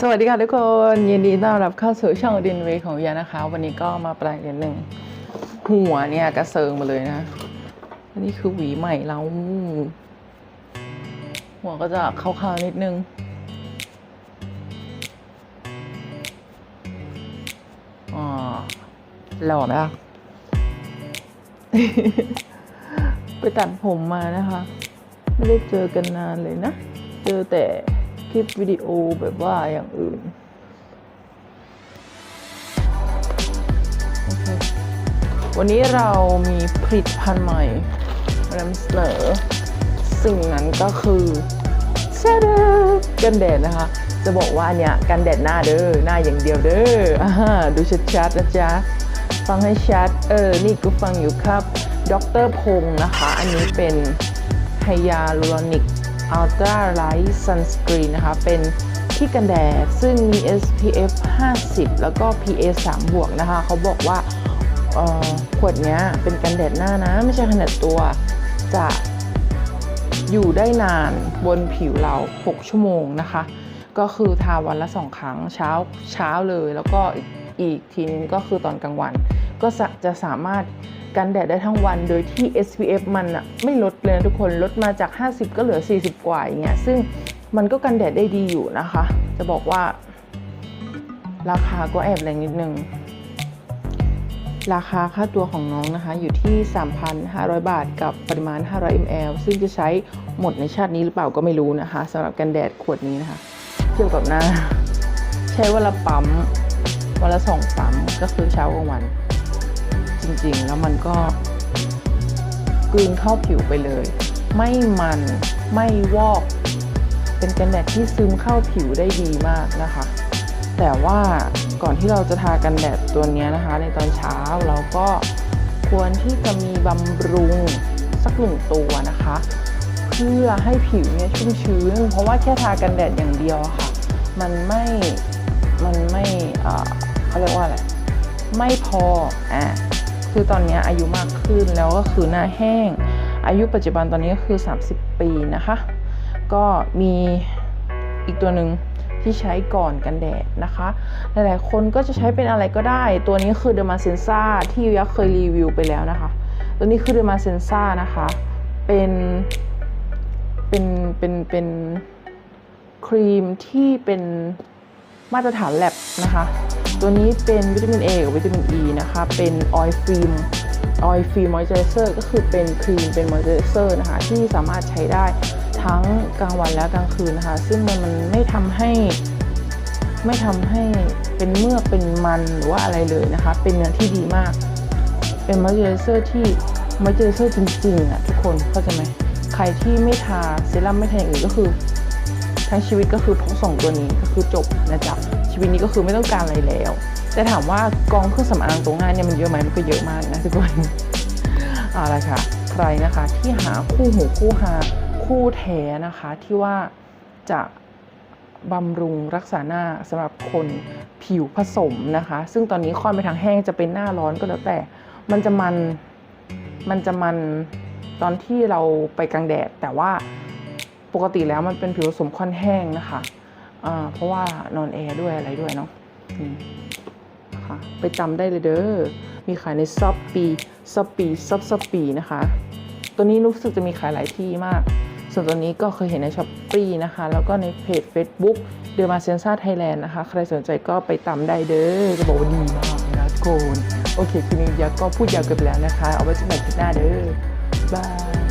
สวัสดีค่ะทุกคนยินดีต้อนรับเข้าสู่ช่องดินเวของยานะคะ วันนี้ก็มาแปลงนิดนึงหัวเนี่ยกระเซิงมาเลยนะอันนี้คือหวีใหม่เราหัวก็จะขาวๆนิดนึงอ๋อหล่อไหมล่ะไปตัดผมมานะคะ ไม่ได้เจอกันนานเลยนะ เจอแต่ ลิปวิดีโอแบบว่าอย่างอื่นโอเควันนี้เรามีผลิตภัณฑ์ใหม่มานำเสนอสิ่งนั้นก็คือเซเดกันแดดนะคะ จะบอกว่าเนี่ยกันแดดหน้าเด้อหน้าอย่างเดียวเด้ออ่าฮะดูชัดๆนะจ๊ะ ฟังให้ชัด เออ นี่ก็ฟังอยู่ครับ ดรพงศ์นะคะ อันนี้เป็นไฮยาลูรอนิก อัลตราไลท์ซันสกรีนนะคะ เป็นที่กันแดด ซึ่งมี SPF 50 แล้วก็ PA 3 บวกนะคะ เขาบอกว่าขวดนี้เป็นกันแดดหน้านะ ไม่ใช่ขนาดตัว จะอยู่ได้นานบนผิวเรา 6 ชั่วโมงนะคะ ก็คือทาวันละ 2 ครั้งเช้าเช้าเลย แล้วก็อีกทีนึงก็คือตอนกลางวัน ก็จะสามารถ กันแดดได้ทั้งวัน โดยที่ SPF มันอะไม่ลดเลยนะทุกคนลดมาจาก 50 ก็เหลือ 40 กว่าอย่างเงี้ยซึ่งมันก็กันแดดได้ดีอยู่นะคะ จะบอกว่า ราคาก็แอบแรงนิดนึง ราคาค่าตัวของน้องนะคะ อยู่ที่ 3,500 บาทกับปริมาณ 500 ml ซึ่งจะใช้หมดในชาตินี้หรือเปล่าก็ไม่รู้นะคะสำหรับกันแดดขวดนี้นะคะเทียบกับหน้า ใช้วันละปั๊มวันละสองปั๊มก็คือเช้ากลางวัน จริง ๆ แล้วมันก็กลืนเข้าผิวไปเลย ไม่มันไม่วอก เป็นกันแดดที่ซึมเข้าผิวได้ดีมากนะคะ แต่ว่าก่อนที่เราจะทากันแดดตัวนี้นะคะ ในตอนเช้าเราก็ควรที่จะมีบำรุงสักหนึ่งตัวนะคะ เพื่อให้ผิวเนี่ยชุ่มชื้น เพราะว่าแค่ทากันแดดอย่างเดียวค่ะ มันไม่มันไม่เขาเรียกว่าอะไรไม่พออะ คือตอนนี้อายุมากขึ้นแล้วก็คือหน้าแห้ง อายุปัจจุบันตอนนี้ก็คือ 30 ปีนะคะ ก็มีอีกตัวหนึ่งที่ใช้ก่อนกันแดดนะคะ หลายๆ คนก็จะใช้เป็นอะไรก็ได้ ตัวนี้คือเดมาเซนซ่าที่ยักษ์เคยรีวิวไปแล้วนะคะ ตัวนี้คือเดมาเซนซ่านะคะ เป็น เป็น เป็น เป็นครีมที่เป็นมาตรฐานแลบนะคะ ตัวนี้เป็นวิตามิน A กับวิตามิน E นะคะ เป็นออยล์ฟิล์มออยล์ฟิล์มมอยเจอร์เซอร์ก็คือเป็นครีมเป็นมอยเจอร์เซอร์นะคะ ที่สามารถใช้ได้ทั้งกลางวันและกลางคืนนะคะ ซึ่งมันมันไม่ทำให้ไม่ทำให้เป็นเมือกเป็นมันหรือว่าอะไรเลยนะคะ เป็นเนื้อที่ดีมาก เป็นมอยเจอร์เซอร์ที่มอยเจอร์เซอร์จริงๆอะทุกคนเข้าใจไหมใครที่ไม่ทาเซรั่มไม่ทาอย่างอื่นก็คือ ทั้งชีวิตก็คือพกสองตัวนี้ก็คือจบนะจ๊ะชีวิตนี้ก็คือไม่ต้องการอะไรแล้ว แต่ถามว่ากองเครื่องสำอางตรงหน้าเนี่ยมันเยอะไหมมันก็เยอะมากนะทุกคนเอาละค่ะ ใครนะคะที่หาคู่หูคู่หาคู่แท้นะคะที่ว่าจะบำรุงรักษาหน้าสำหรับคนผิวผสมนะคะ ซึ่งตอนนี้ค่อนไปทางแห้งจะเป็นหน้าร้อนก็แล้วแต่ มันจะมันมันจะมันตอนที่เราไปกลางแดดแต่ว่า ปกติแล้วมันเป็นผิวผสมค่อนแห้งนะคะเพราะว่านอนแอร์ด้วยอะไรด้วยเนาะนี่ะไปจำได้เลยเด้อ มีขายในซอปปีซอปปีซอปซอปปีนะคะ ตัวนี้รู้สึกจะมีขายหลายที่มาก ส่วนตัวนี้ก็เคยเห็นในช้อปปีนะคะ แล้วก็ในเพจ Facebook เดอมาเซนซ่าไทยแลนด์นะคะ ใครสนใจก็ไปตามได้เด้อ จะบอกว่าดีมากนะทุกคน โอเคคลิปนี้ยาก็พูดยาวเกินไปแล้วนะคะ เอาไว้สำหรับคลิปหน้าเด้อ บาย